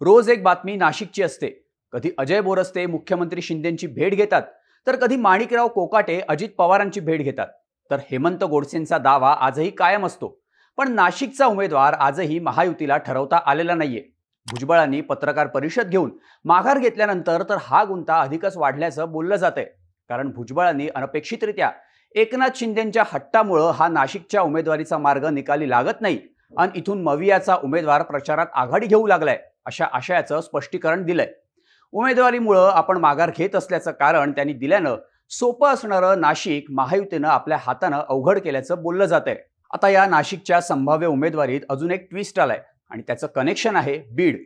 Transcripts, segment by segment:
रोज एक बातमी नाशिकची असते. कधी अजय बोरस्ते मुख्यमंत्री शिंदेची भेट घेतात तर कधी माणिकराव कोकाटे अजित पवारांची भेट घेतात. तर हेमंत गोडसेंचा दावा आजही कायम असतो. पण नाशिकचा उमेदवार आजही महायुतीला ठरवता आलेला नाहीये. भुजबळांनी पत्रकार परिषद घेऊन माघार घेतल्यानंतर तर हा गुंता अधिकच वाढल्याचं बोललं जात आहे कारण भुजबळांनी अनपेक्षितरित्या एकनाथ शिंदेच्या हट्टामुळं हा नाशिकच्या उमेदवारीचा मार्ग निकाली लागत नाही. आणि इथून मवियाचा उमेदवार प्रचारात आघाडी घेऊ लागलाय. अशा आशयाचं स्पष्टीकरण दिलंय. उमेदवारीमुळं आपण माघार घेत असल्याचं कारण त्यांनी दिल्यानं सोपं असणारं नाशिक महायुतीनं आपल्या हातानं अवघड केल्याचं बोललं जात आहे आता या नाशिकच्या संभाव्य उमेदवारीत अजून एक ट्विस्ट आलाय आणि त्याचं कनेक्शन आहे बीड.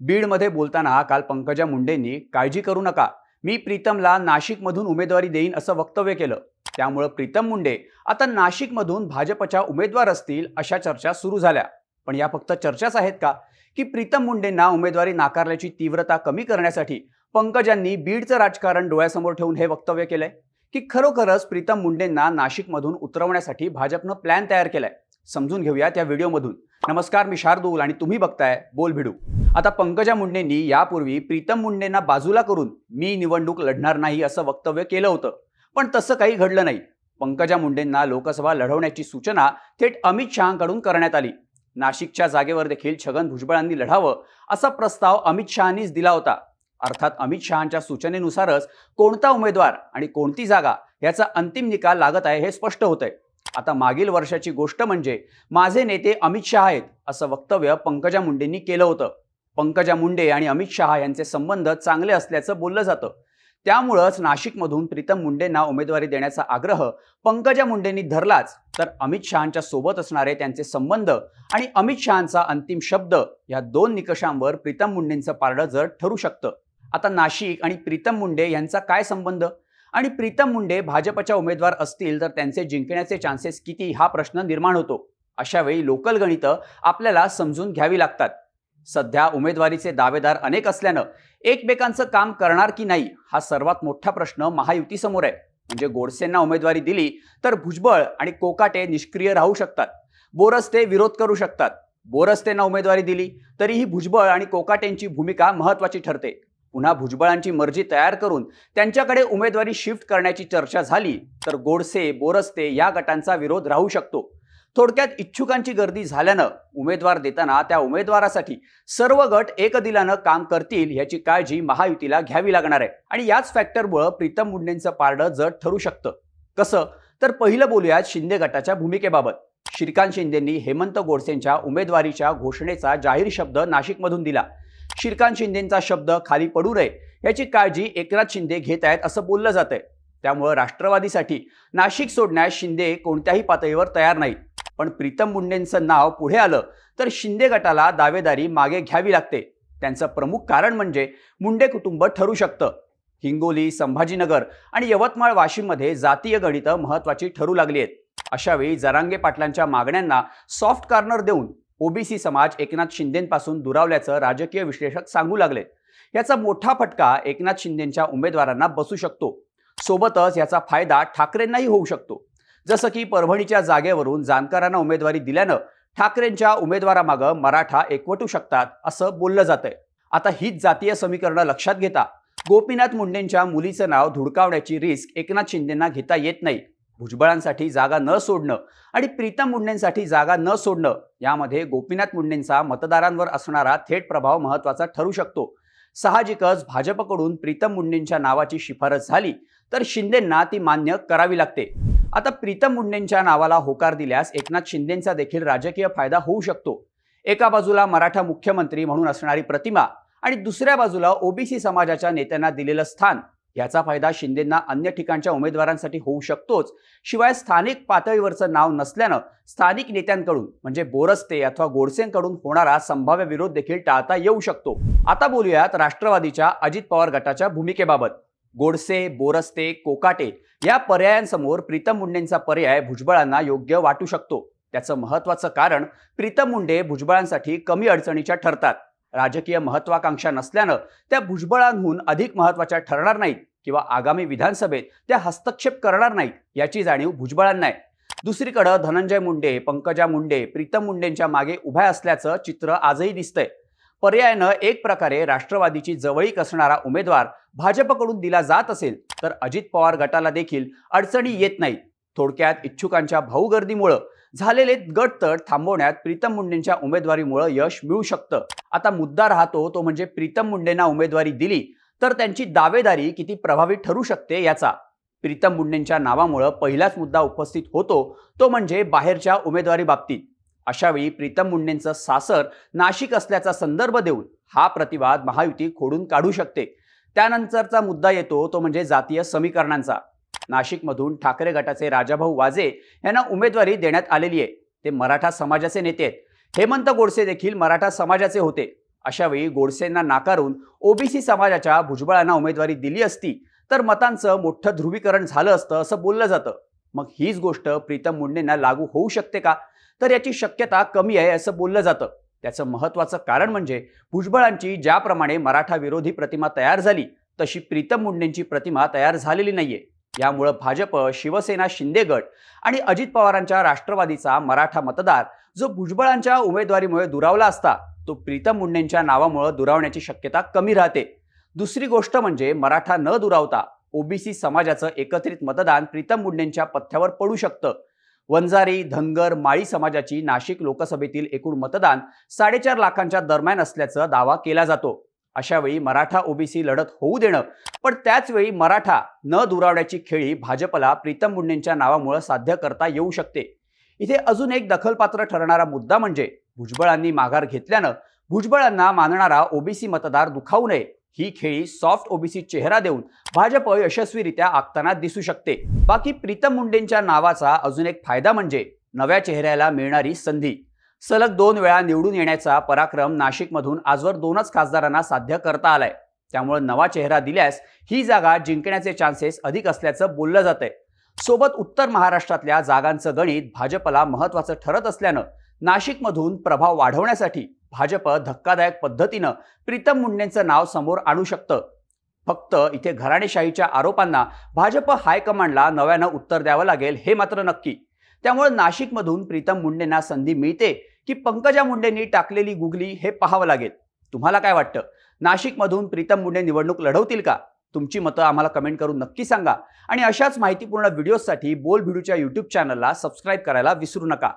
बीडमध्ये बोलताना काल पंकजा मुंडेंनी काळजी करू नका. मी प्रीतमला नाशिकमधून उमेदवारी देईन असं वक्तव्य केलं. त्यामुळं प्रीतम मुंडे आता नाशिकमधून भाजपच्या उमेदवार असतील अशा चर्चा सुरू झाल्या. पण या फक्त चर्चाच आहेत का? की प्रीतम मुंडेंना उमेदवारी नाकारल्याची तीव्रता कमी करण्यासाठी पंकजांनी बीडचं राजकारण डोळ्यासमोर ठेवून हे वक्तव्य केलंय की खरोखरच प्रीतम मुंडेंना नाशिकमधून उतरवण्यासाठी भाजपनं प्लॅन तयार केलाय. समजून घेऊया त्या व्हिडिओमधून. नमस्कार मी शार्दूल आणि तुम्ही बघताय बोल भिडू. आता पंकजा मुंडेंनी यापूर्वी प्रीतम मुंडेंना बाजूला करून मी निवडणूक लढणार नाही असं वक्तव्य केलं होतं. पण तसं काही घडलं नाही. पंकजा मुंडेंना लोकसभा लढवण्याची सूचना थेट अमित शहाकडून करण्यात आली. नाशिकच्या जागेवर देखील छगन भुजबळांनी लढावं असा प्रस्ताव अमित शहानीच दिला होता. अर्थात अमित शहांच्या सूचनेनुसारच कोणता उमेदवार आणि कोणती जागा याचा अंतिम निकाल लागत आहे हे स्पष्ट होतंय. आता मागील वर्षाची गोष्ट म्हणजे माझे नेते अमित शहा आहेत असं वक्तव्य पंकजा मुंडेंनी केलं होतं. पंकजा मुंडे आणि अमित शहा यांचे संबंध चांगले असल्याचं बोललं जातं. त्यामुळंच नाशिकमधून प्रीतम मुंडेंना उमेदवारी देण्याचा आग्रह पंकजा मुंडेंनी धरलाच तर अमित शहांच्या सोबत असणारे त्यांचे संबंध आणि अमित शहांचा अंतिम शब्द या दोन निकषांवर प्रीतम मुंडेंचं पारडं जर ठरू शकतं. आता नाशिक आणि प्रीतम मुंडे यांचा काय संबंध? आणि प्रीतम मुंडे भाजपच्या उमेदवार असतील तर त्यांचे जिंकण्याचे चान्सेस किती? हा प्रश्न निर्माण होतो. अशावेळी लोकल गणितं आपल्याला समजून घ्यावी लागतात. सध्या उमेदवारीचे दावेदार अनेक असल्यानं एकमेकांचं काम करणार की नाही हा सर्वात मोठा प्रश्न महायुतीसमोर आहे. म्हणजे गोडसेंना उमेदवारी दिली तर भुजबळ आणि कोकाटे निष्क्रिय राहू शकतात. बोरस्ते विरोध करू शकतात. बोरस्तेंना उमेदवारी दिली तरीही भुजबळ आणि कोकाटेंची भूमिका महत्वाची ठरते. पुन्हा भुजबळांची मर्जी तयार करून त्यांच्याकडे उमेदवारी शिफ्ट करण्याची चर्चा झाली तर गोडसे बोरस्ते या गटांचा विरोध राहू शकतो. थोडक्यात इच्छुकांची गर्दी झाल्यानं उमेदवार देताना त्या उमेदवारासाठी सर्व गट एकदिलानं काम करतील याची काळजी महायुतीला घ्यावी लागणार आहे. आणि याच फॅक्टरमुळं प्रीतम मुंडेंचं पारडं जड ठरू शकतं. कसं? तर पहिलं बोलूयात शिंदे गटाच्या भूमिकेबाबत. श्रीकांत शिंदेंनी हेमंत गोडसेंच्या उमेदवारीच्या घोषणेचा जाहीर शब्द नाशिकमधून दिला. श्रीकांत शिंदेंचा शब्द खाली पडू नये याची काळजी एकनाथ शिंदे घेत आहेत असं बोललं जात आहे त्यामुळं राष्ट्रवादीसाठी नाशिक सोडण्यास शिंदे कोणत्याही पातळीवर तयार नाहीत. पण प्रीतम मुंडेंचं नाव पुढे आलं तर शिंदे गटाला दावेदारी मागे घ्यावी लागते. त्यांचं प्रमुख कारण म्हणजे मुंडे कुटुंब ठरू शकतं. हिंगोली संभाजीनगर आणि यवतमाळ वाशिममध्ये जातीय गणितं महत्वाची ठरू लागली आहेत. अशावेळी जरांगे पाटलांच्या मागण्यांना सॉफ्ट कॉर्नर देऊन ओबीसी समाज एकनाथ शिंदेपासून दुरावल्याचं राजकीय विश्लेषक सांगू लागले. याचा मोठा फटका एकनाथ शिंदेच्या उमेदवारांना बसू शकतो. सोबतच याचा फायदा ठाकरेंनाही होऊ शकतो. जसं की परभणीच्या जागेवरून जानकरांना उमेदवारी दिल्यानं ठाकरेंच्या उमेदवारामागं मराठा एकवटू शकतात असं बोललं जातंय. आता हीच जातीय समीकरणं लक्षात घेता गोपीनाथ मुंडेंच्या मुलीचं नाव धुडकावण्याची रिस्क एकनाथ शिंदेंना घेता येत नाही. भुजबळांसाठी जागा न सोडणं आणि प्रीतम मुंडेंसाठी जागा न सोडणं यामध्ये गोपीनाथ मुंडेंचा मतदारांवर असणारा थेट प्रभाव महत्त्वाचा ठरू शकतो. साहजिकच भाजपकडून प्रीतम मुंडेंच्या नावाची शिफारस झाली तर शिंदेंना ती मान्य करावी लागते. आता प्रीतम मुंडेंच्या नावाला होकार दिल्यास एकनाथ शिंदेंचा देखील राजकीय फायदा होऊ शकतो. एका बाजूला मराठा मुख्यमंत्री म्हणून असणारी प्रतिमा आणि दुसऱ्या बाजूला ओबीसी समाजाच्या नेत्यांना दिलेलं स्थान याचा फायदा शिंदेंना अन्य ठिकाणच्या उमेदवारांसाठी होऊ शकतोच. शिवाय स्थानिक पातळीवरचं नाव नसल्यानं स्थानिक नेत्यांकडून म्हणजे बोरस्ते अथवा गोडसेंकडून होणारा संभाव्य विरोध देखील टाळता येऊ शकतो. आता बोलूयात राष्ट्रवादीच्या अजित पवार गटाच्या भूमिकेबाबत. गोडसे बोरस्ते कोकाटे या पर्यायांसमोर प्रीतम मुंडेंचा पर्याय भुजबळांना योग्य वाटू शकतो. त्याचं महत्वाचं कारण प्रीतम मुंडे भुजबळांसाठी कमी अडचणीच्या ठरतात. राजकीय महत्वाकांक्षा नसल्यानं त्या भुजबळांहून अधिक महत्त्वाच्या ठरणार नाहीत किंवा आगामी विधानसभेत त्या हस्तक्षेप करणार नाहीत याची जाणीव भुजबळांना आहे. दुसरीकडं धनंजय मुंडे पंकजा मुंडे प्रीतम मुंडेंच्या मागे उभ्या असल्याचं चित्र आजही दिसतंय. पर्यायानं एक प्रकारे राष्ट्रवादीची जवळीक असणारा उमेदवार भाजपकडून दिला जात असेल तर अजित पवार गटाला देखील अडचणी येत नाहीत. थोडक्यात इच्छुकांच्या भाऊगर्दीमुळं झालेले गटतट थांबवण्यात प्रीतम मुंडेंच्या उमेदवारीमुळं यश मिळू शकतं. आता मुद्दा राहतो तो म्हणजे प्रीतम मुंडेंना उमेदवारी दिली तर त्यांची दावेदारी किती प्रभावी ठरू शकते याचा. प्रीतम मुंडेंच्या नावामुळं पहिलाच मुद्दा उपस्थित होतो तो म्हणजे बाहेरच्या उमेदवारी बाबतीत. अशावेळी प्रीतम मुंडेंचं सासर नाशिक असल्याचा संदर्भ देऊन हा प्रतिवाद महायुती खोडून काढू शकते. त्यानंतरचा मुद्दा येतो तो म्हणजे जातीय समीकरणांचा. नाशिकमधून ठाकरे गटाचे राजाभाऊ वाजे यांना उमेदवारी देण्यात आलेली आहे. ते मराठा समाजाचे नेते आहेत. हेमंत गोडसे देखील मराठा समाजाचे होते. अशावेळी गोडसेंना नाकारून ओबीसी समाजाच्या भुजबळांना उमेदवारी दिली असती तर मतांचं मोठं ध्रुवीकरण झालं असतं असं बोललं जातं. मग हीच गोष्ट प्रीतम मुंडेंना लागू होऊ शकते का? तर याची शक्यता कमी आहे असं बोललं जातं. त्याचं महत्त्वाचं कारण म्हणजे भुजबळांची ज्याप्रमाणे मराठा विरोधी प्रतिमा तयार झाली तशी प्रीतम मुंडेंची प्रतिमा तयार झालेली नाहीये. यामुळं भाजप शिवसेना शिंदे गट आणि अजित पवारांच्या राष्ट्रवादीचा मराठा मतदार जो भुजबळांच्या उमेदवारीमुळे दुरावला असता तो प्रीतम मुंडेंच्या नावामुळं दुरावण्याची शक्यता कमी राहते. दुसरी गोष्ट म्हणजे मराठा न दुरावता ओबीसी समाजाचं एकत्रित मतदान प्रीतम मुंडेंच्या पथ्यावर पडू शकतं. वंजारी धनगर माळी समाजाची नाशिक लोकसभेतील एकूण मतदान साडेचार लाखांच्या दरम्यान असल्याचा दावा केला जातो. अशावेळी मराठा ओबीसी लढत होऊ देणं पण त्याचवेळी मराठा न दुरावण्याची खेळी भाजपला प्रीतम मुंडेंच्या नावामुळे साध्य करता येऊ शकते. इथे अजून एक दखलपात्र ठरणारा मुद्दा म्हणजे भुजबळांनी माघार घेतल्यानं भुजबळांना मानणारा ओबीसी मतदार दुखावू नये. ही खेळी सॉफ्ट ओबीसी चेहरा देऊन भाजप यशस्वीरित्या आखताना दिसू शकते. बाकी प्रीतम मुंडेंच्या नावाचा अजून एक फायदा म्हणजे नव्या चेहऱ्याला मिळणारी संधी. सलग दोन वेळा निवडून येण्याचा पराक्रम नाशिकमधून आजवर दोनच खासदारांना साध्य करता आलाय. त्यामुळे नवा चेहरा दिल्यास ही जागा जिंकण्याचे चान्सेस अधिक असल्याचं बोललं जातंय. सोबत उत्तर महाराष्ट्रातल्या जागांचं गणित भाजपला महत्वाचं ठरत असल्यानं नाशिकमधून प्रभाव वाढवण्यासाठी भाजप धक्कादायक पद्धतीनं प्रीतम मुंडेंचं नाव समोर आणू शकतं. फक्त इथे घराणेशाहीच्या आरोपांना भाजप हायकमांडला नव्यानं उत्तर द्यावं लागेल हे मात्र नक्की. त्यामुळे नाशिकमधून प्रीतम मुंडेंना संधी मिळते की पंकजा मुंडेंनी टाकलेली गुगली हे पाहावं लागेल. तुम्हाला काय वाटतं? नाशिकमधून प्रीतम मुंडे निवडणूक लढवतील का? तुमची मतं आम्हाला कमेंट करून नक्की सांगा. आणि अशाच माहितीपूर्ण व्हिडिओसाठी बोल व्हिडिओच्या यूट्यूब चॅनलला सबस्क्राईब करायला विसरू नका.